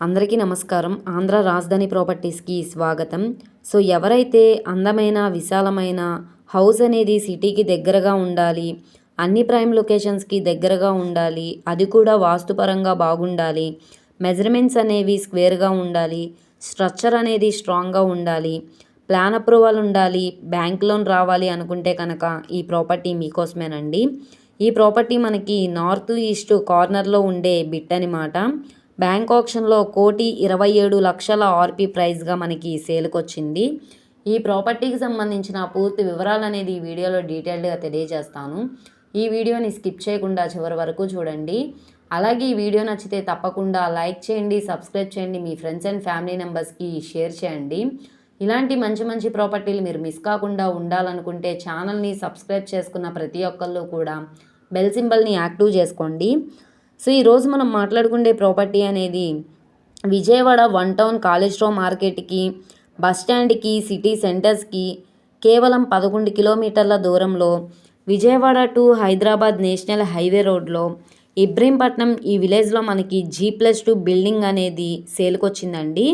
అందరికీ నమస్కారం. ఆంధ్ర రాజధాని ప్రాపర్టీస్కి స్వాగతం. సో ఎవరైతే అందమైన విశాలమైన హౌస్ అనేది సిటీకి దగ్గరగా ఉండాలి అన్ని ప్రైమ్ లొకేషన్స్కి దగ్గరగా ఉండాలి అది కూడా వాస్తుపరంగా బాగుండాలి మెజర్మెంట్స్ అనేవి స్క్వేర్గా ఉండాలి స్ట్రక్చర్ అనేది స్ట్రాంగ్గా ఉండాలి ప్లాన్ అప్రూవల్ ఉండాలి బ్యాంక్ లోన్ రావాలి అనుకుంటే కనుక ఈ ప్రాపర్టీ మీకోసమేనండి. ఈ ప్రాపర్టీ మనకి నార్త్ ఈస్ట్ కార్నర్లో ఉండే బిట్ అనమాట బ్యాంక్ ఆప్షన్లో కోటి ఇరవై ఏడు లక్షల ఆర్పి ప్రైస్గా మనకి సేల్కి వచ్చింది ఈ ప్రాపర్టీకి సంబంధించిన పూర్తి వివరాలు అనేది ఈ వీడియోలో డీటెయిల్డ్గా తెలియజేస్తాను. ఈ వీడియోని స్కిప్ చేయకుండా చివరి వరకు చూడండి. అలాగే ఈ వీడియో నచ్చితే తప్పకుండా లైక్ చేయండి సబ్స్క్రైబ్ చేయండి మీ ఫ్రెండ్స్ అండ్ ఫ్యామిలీ మెంబర్స్కి షేర్ చేయండి. ఇలాంటి మంచి మంచి ప్రాపర్టీలు మీరు మిస్ కాకుండా ఉండాలనుకుంటే ఛానల్ని సబ్స్క్రైబ్ చేసుకున్న ప్రతి ఒక్కళ్ళు కూడా బెల్ సింబల్ని యాక్టివ్ చేసుకోండి. సో ఈరోజు మనం మాట్లాడుకునే ప్రాపర్టీ అనేది విజయవాడ వన్ టౌన్ కాలేజ్ రో మార్కెట్కి బస్ స్టాండ్కి సిటీ సెంటర్స్కి కేవలం పదకొండు కిలోమీటర్ల దూరంలో Vijayawada to Hyderabad national highway రోడ్లో ఇబ్రహీంపట్నం ఈ విలేజ్లో మనకి జీ ప్లస్ టూ బిల్డింగ్ అనేది సేల్కొచ్చిందండి.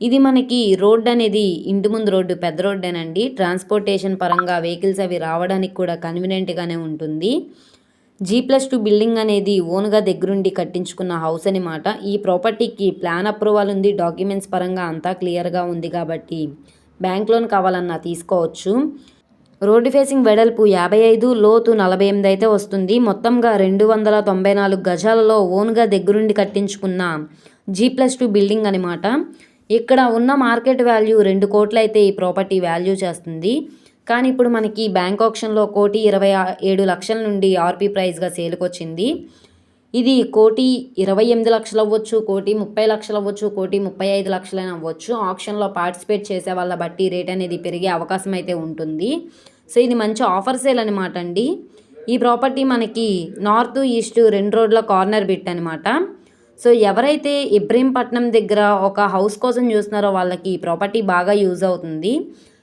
ఇది మనకి రోడ్ అనేది ఇంటి ముందు రోడ్డు పెద్ద రోడ్డేనండి. ట్రాన్స్పోర్టేషన్ పరంగా వెహికల్స్ అవి రావడానికి కూడా కన్వీనియంట్గానే ఉంటుంది. జీ ప్లస్ టూ బిల్డింగ్ అనేది ఓన్గా దగ్గరుండి కట్టించుకున్న హౌస్ అనమాట. ఈ ప్రాపర్టీకి ప్లాన్ అప్రూవల్ ఉంది డాక్యుమెంట్స్ పరంగా అంతా క్లియర్గా ఉంది కాబట్టి బ్యాంక్ లోన్ కావాలన్నా తీసుకోవచ్చు. రోడ్డు ఫేసింగ్ వెడల్పు యాభై ఐదు లోతు నలభై ఎనిమిది అయితే వస్తుంది. మొత్తంగా రెండు వందల తొంభై నాలుగు గజాలలో ఓన్గా దగ్గరుండి కట్టించుకున్న జీ ప్లస్ టూ బిల్డింగ్ అనమాట. ఇక్కడ ఉన్న మార్కెట్ వాల్యూ రెండు కోట్లు అయితే ఈ ప్రాపర్టీ వాల్యూ చేస్తుంది. కానీ ఇప్పుడు మనకి బ్యాంక్ ఆప్షన్లో కోటి ఇరవై ఏడు లక్షల నుండి ఆర్పీ ప్రైస్గా సేల్కి వచ్చింది ఇది కోటి ఇరవై ఎనిమిది లక్షలు అవ్వచ్చు కోటి ముప్పై లక్షలు అవ్వచ్చు కోటి ముప్పై ఐదు లక్షలైనా అవ్వచ్చు. ఆప్షన్లో పార్టిసిపేట్ చేసే వాళ్ళ బట్టి రేట్ అనేది పెరిగే అవకాశం అయితే ఉంటుంది. సో ఇది మంచి ఆఫర్ సేల్ అనమాట అండి. ఈ ప్రాపర్టీ మనకి నార్త్ ఈస్ట్ రెండు రోడ్ల కార్నర్ బిట్ అనమాట సో ఎవరైతే ఇబ్రహీంపట్నం దగ్గర ఒక హౌస్ కోసం చూస్తున్నారో వాళ్ళకి ఈ ప్రాపర్టీ బాగా యూజ్ అవుతుంది.